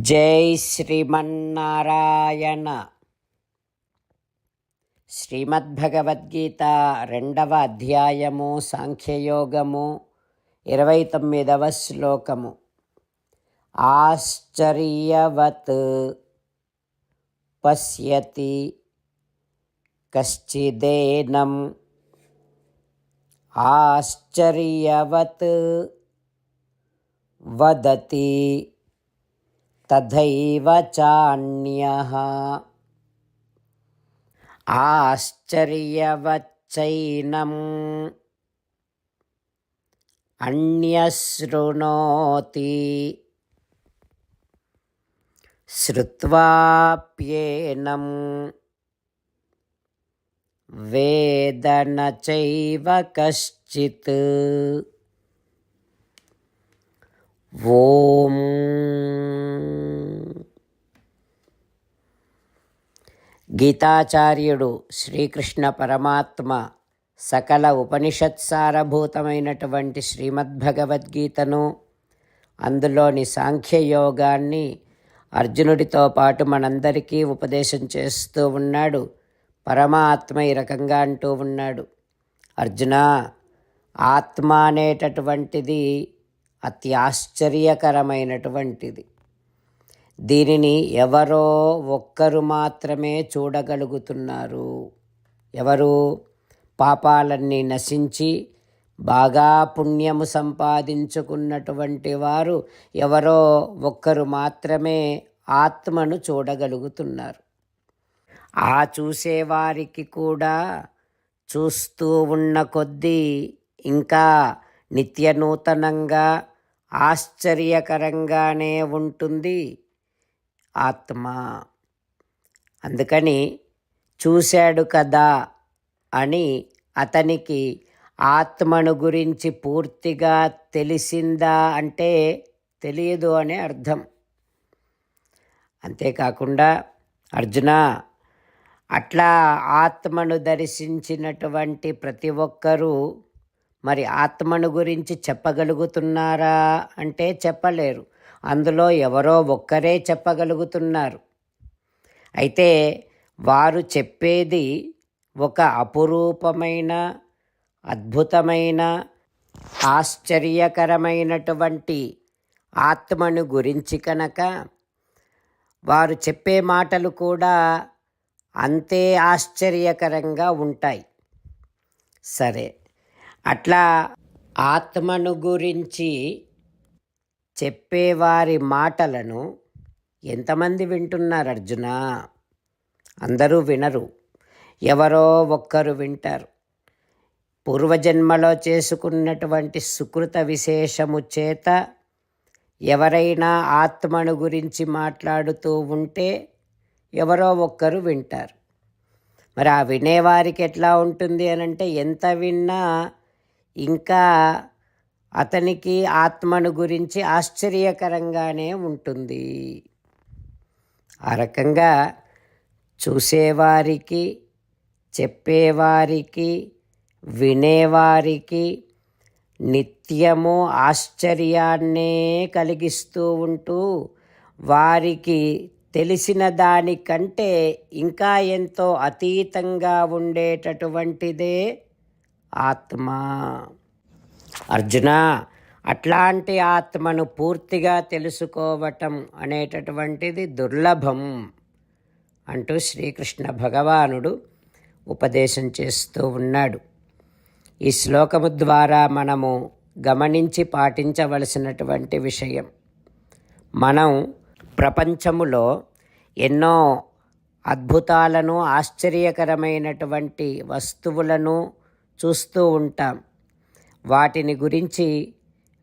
జై శ్రీమన్నారాయణ. శ్రీమద్భగవద్గీత రెండవ అధ్యాయము సాంఖ్యయోగము ఇరవై తొమ్మిదవ శ్లోకము. ఆశ్చర్యవత్ పశ్యతి కశ్చిదేనం. ఆశ్చర్యవత్ వదతి తథైవ చాణ్య. ఆశ్చర్యవచ్చైనం. అన్యశృణోతి. శ్రువాప్యేనం వేదన చైవ కశ్చిత్. ఓం. గీతాచార్యుడు శ్రీకృష్ణ పరమాత్మ సకల ఉపనిషత్సారభూతమైనటువంటి శ్రీమద్భగవద్గీతను అందులోని సాంఖ్యయోగాన్ని అర్జునుడితో పాటు మనందరికీ ఉపదేశం చేస్తూ ఉన్నాడు. పరమాత్మ ఈ రకంగా అంటూ ఉన్నాడు. అర్జున ఆత్మ అనేటటువంటిది అతి ఆశ్చర్యకరమైనటువంటిది దీనిని ఎవరో ఒక్కరు మాత్రమే చూడగలుగుతున్నారు. ఎవరు? పాపాలన్నీ నశించి బాగా పుణ్యము సంపాదించుకున్నటువంటి వారు ఎవరో ఒక్కరు మాత్రమే ఆత్మను చూడగలుగుతున్నారు. ఆ చూసేవారికి కూడా చూస్తూ ఉన్న కొద్దీ ఇంకా నిత్య నూతనంగా ఆశ్చర్యకరంగానే ఉంటుంది. ఆత్మ. అందుకని చూశాడు కదా అని అతనికి ఆత్మను గురించి పూర్తిగా తెలిసిందా అంటే తెలియదు అనే అర్థం. అంతేకాకుండా అర్జున అట్లా ఆత్మను దర్శించినటువంటి ప్రతి ఒక్కరూ మరి ఆత్మను గురించి చెప్పగలుగుతున్నారా అంటే చెప్పలేరు. అందులో ఎవరో ఒక్కరే చెప్పగలుగుతున్నారు. అయితే వారు చెప్పేది ఒక అపురూపమైన అద్భుతమైన ఆశ్చర్యకరమైనటువంటి ఆత్మను గురించి కనుక వారు చెప్పే మాటలు కూడా అంతే ఆశ్చర్యకరంగా ఉంటాయి. సరే అట్లా ఆత్మను గురించి చెప్పేవారి మాటలను ఎంతమంది వింటున్నారు అర్జున? అందరూ వినరు. ఎవరో ఒక్కరు వింటారు. పూర్వజన్మలో చేసుకున్నటువంటి సుకృత విశేషము చేత ఎవరైనా ఆత్మను గురించి మాట్లాడుతూ ఉంటే ఎవరో ఒక్కరు వింటారు. మరి ఆ వినేవారికి ఎట్లా ఉంటుంది అని అంటే ఎంత విన్నా ఇంకా అతనికి ఆత్మను గురించి ఆశ్చర్యకరంగానే ఉంటుంది. ఆ రకంగా చూసేవారికి చెప్పేవారికి వినేవారికి నిత్యము ఆశ్చర్యాన్నే కలిగిస్తూ ఉంటూ వారికి తెలిసిన దానికంటే ఇంకా ఎంతో అతీతంగా ఉండేటటువంటిదే ఆత్మ. అర్జున అట్లాంటి ఆత్మను పూర్తిగా తెలుసుకోవటం అనేటటువంటిది దుర్లభం అంటూ శ్రీకృష్ణ భగవానుడు ఉపదేశం చేస్తూ ఉన్నాడు. ఈ శ్లోకము ద్వారా మనము గమనించి పాటించవలసినటువంటి విషయం. మనం ప్రపంచములో ఎన్నో అద్భుతాలను ఆశ్చర్యకరమైనటువంటి వస్తువులను చూస్తూ ఉంటాం. వాటిని గురించి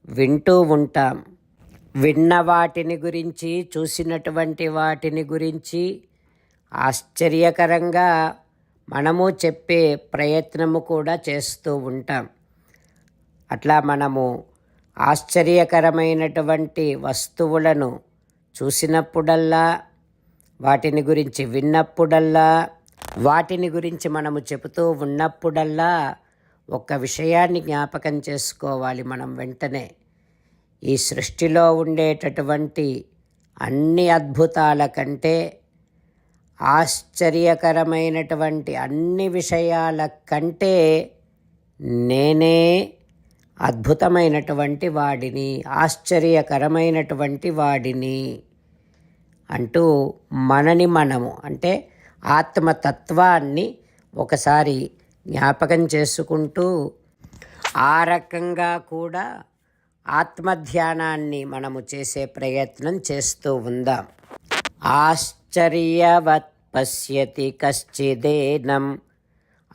వింటూ ఉంటాం. విన్న వాటిని గురించి చూసినటువంటి వాటిని గురించి ఆశ్చర్యకరంగా మనము చెప్పే ప్రయత్నము కూడా చేస్తూ ఉంటాం. అట్లా మనము ఆశ్చర్యకరమైనటువంటి వస్తువులను చూసినప్పుడల్లా వాటిని గురించి విన్నప్పుడల్లా వాటిని గురించి మనము చెబుతూ ఉన్నప్పుడల్లా ఒక విషయాన్ని జ్ఞాపకం చేసుకోవాలి మనం వెంటనే. ఈ సృష్టిలో ఉండేటటువంటి అన్ని అద్భుతాల కంటే ఆశ్చర్యకరమైనటువంటి అన్ని విషయాల కంటే నేనే అద్భుతమైనటువంటి వాడిని ఆశ్చర్యకరమైనటువంటి వాడిని అంటూ మనని మనము అంటే ఆత్మతత్వాన్ని ఒకసారి జ్ఞాపకం చేసుకుంటూ ఆ రకంగా కూడా ఆత్మధ్యానాన్ని మనము చేసే ప్రయత్నం చేస్తూ ఉందాం. ఆశ్చర్యవత్ పశ్యతి కశ్చిదేనం.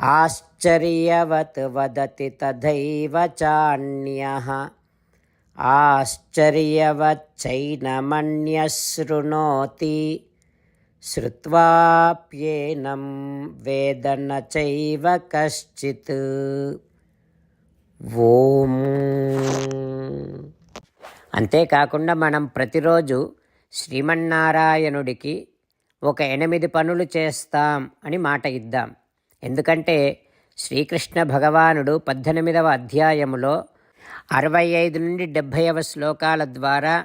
ఆశ్చర్యవత్ వదతి తథైవ చాన్యః ఆశ్చర్యవచ్చైనమన్యశృణోతి శ్రుత్వాప్యేనం వేదన చైవ కశ్చిత్ ఓం. అంతేకాకుండా మనం ప్రతిరోజు శ్రీమన్నారాయణుడికి ఒక ఎనిమిది పనులు చేస్తాం అని మాట ఇద్దాం. ఎందుకంటే శ్రీకృష్ణ భగవానుడు పద్దెనిమిదవ అధ్యాయములో అరవై ఐదు నుండి డెబ్భైవ శ్లోకాల ద్వారా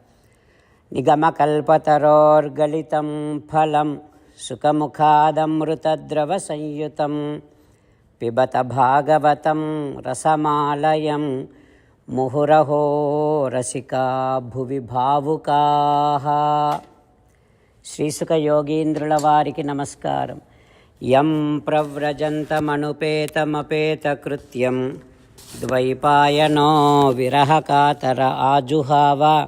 నిగమకల్పతరోర్గలితం ఫలం సుఖముఖాదమృతద్రవసంయుతం పిబత భాగవతం రసమాలయం ముహురహో రసికా భువి భావుకా. శ్రీసుఖ యోగీంద్రుల వారికి నమస్కారం. యం ప్రవ్రజంతమనుపేతమపేతకృత్యం ద్వైపాయనో విరహకాతర ఆజుహావ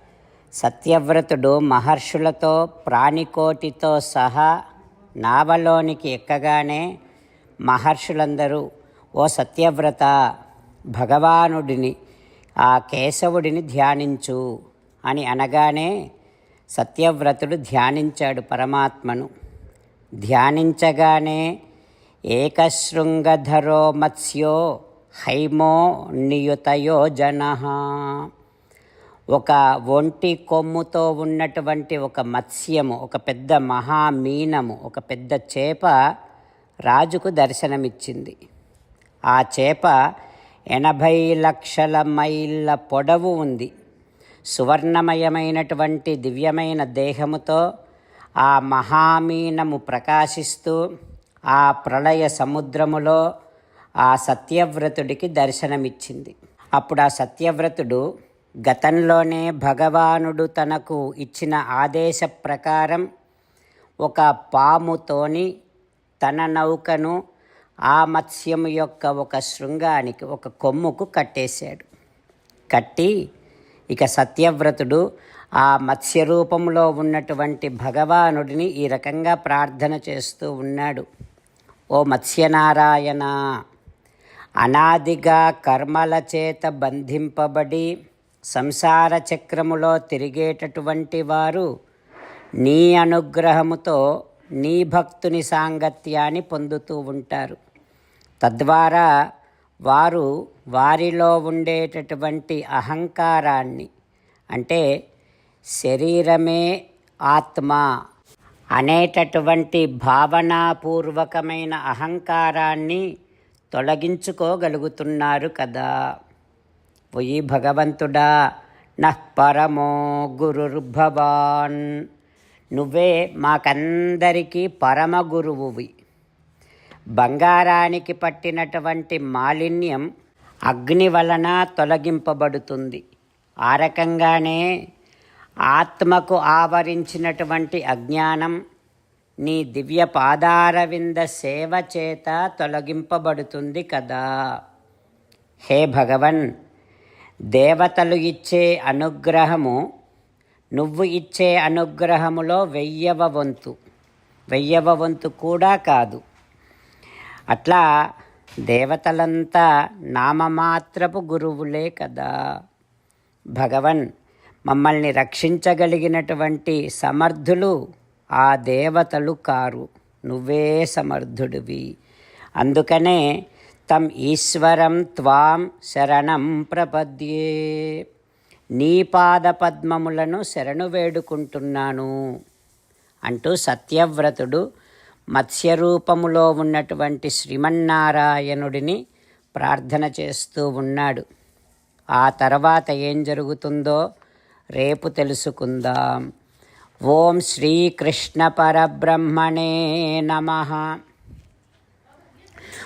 సత్యవ్రతుడు మహర్షులతో ప్రాణికోటితో సహా నావలోనికి ఎక్కగానే మహర్షులందరూ ఓ సత్యవ్రత భగవానుడిని ఆ కేశవుడిని ధ్యానించు అని అనగానే సత్యవ్రతుడు ధ్యానించాడు పరమాత్మను. ధ్యానించగానే ఏకశృంగధరో మత్స్యో హైమో నియుతయో జన ఒక ఒంటి కొమ్ముతో ఉన్నటువంటి ఒక మత్స్యము ఒక పెద్ద మహామీనము ఒక పెద్ద చేప రాజుకు దర్శనమిచ్చింది. ఆ చేప ఎనభై లక్షల మైళ్ళ పొడవు ఉంది. సువర్ణమయమైనటువంటి దివ్యమైన దేహముతో ఆ మహామీనము ప్రకాశిస్తూ ఆ ప్రళయ సముద్రములో ఆ సత్యవ్రతుడికి దర్శనమిచ్చింది. అప్పుడు ఆ సత్యవ్రతుడు గతంలోనే భగవానుడు తనకు ఇచ్చిన ఆదేశ ప్రకారం ఒక పాముతోని తన నౌకను ఆ మత్స్యం యొక్క ఒక శృంగానికి ఒక కొమ్ముకు కట్టేశాడు. కట్టి ఇక సత్యవ్రతుడు ఆ మత్స్య రూపంలో ఉన్నటువంటి భగవానుడిని ఈ రకంగా ప్రార్థన చేస్తూ ఉన్నాడు. ఓ మత్స్యనారాయణ అనాదిగా కర్మల చేత బంధింపబడి సంసార చక్రములో తిరిగేటటువంటి వారు నీ అనుగ్రహముతో నీ భక్తుని సాంగత్యాన్ని పొందుతూ ఉంటారు. తద్వారా వారు వారిలో ఉండేటటువంటి అహంకారాన్ని అంటే శరీరమే ఆత్మ అనేటటువంటి భావనాపూర్వకమైన అహంకారాన్ని తొలగించుకోగలుగుతున్నారు కదా. పొయ్యి భగవంతుడా నరమో పరమో గురుర్భవాన్. నువ్వే మాకందరికీ పరమ గురువువి. బంగారానికి పట్టినటువంటి మాలిన్యం అగ్ని వలన తొలగింపబడుతుంది. ఆ రకంగానే ఆత్మకు ఆవరించినటువంటి అజ్ఞానం నీ దివ్య పాదారవింద సేవ చేత తొలగింపబడుతుంది కదా. హే భగవన్ దేవతలు ఇచ్చే అనుగ్రహము నువ్వు ఇచ్చే అనుగ్రహములో వెయ్యవ వంతు. వెయ్యవ వంతు కూడా కాదు. అట్లా దేవతలంతా నామమాత్రపు గురువులే కదా. భగవన్ మమ్మల్ని రక్షించగలిగినటువంటి సమర్థులు ఆ దేవతలు కారు. నువ్వే సమర్థుడివి. అందుకనే తం ఈశ్వరం త్వాం శరణం ప్రపద్యే నీ పాద పద్మములను శరణు వేడుకుంటున్నాను అంటూ సత్యవ్రతుడు మత్స్యరూపములో ఉన్నటువంటి శ్రీమన్నారాయణుడిని ప్రార్థన చేస్తూ ఉన్నాడు. ఆ తర్వాత ఏం జరుగుతుందో రేపు తెలుసుకుందాం. ఓం శ్రీకృష్ణ పరబ్రహ్మణే నమ.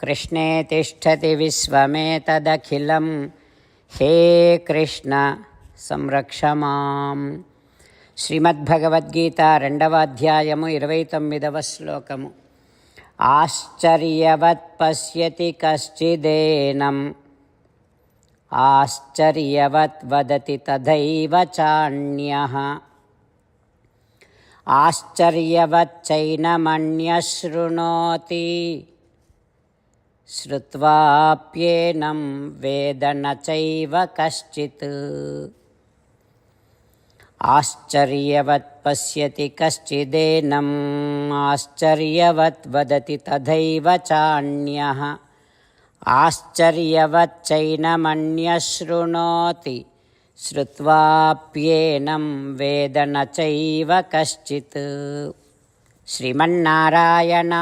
కృష్ణే తిష్టతి విశ్వమేతదఖిలం. హే కృష్ణ సంరక్ష మాం. శ్రీమద్భగవద్గీత రెండవ అధ్యాయము ఇరవై తొమ్మిదవ శ్లోకము. ఆశ్చర్యవత్ పశ్యతి కశ్చిదేనం. ఆశ్చర్యవత్ వదతి తథైవ చాన్యః ఆశ్చర్యవచ్చైనమన్యశృణోతి श्रुत्वाप्येनं वेद न चैव कश्चित् आश्चर्यवत् पश्यति कश्चिदेनम् आश्चर्यवत् वदति तथैव चान्यः आश्चर्यवच्चैनमन्यशृणोति श्रुत्वाप्येनं वेद न चैव कश्चित् श्रीमन्नारायणा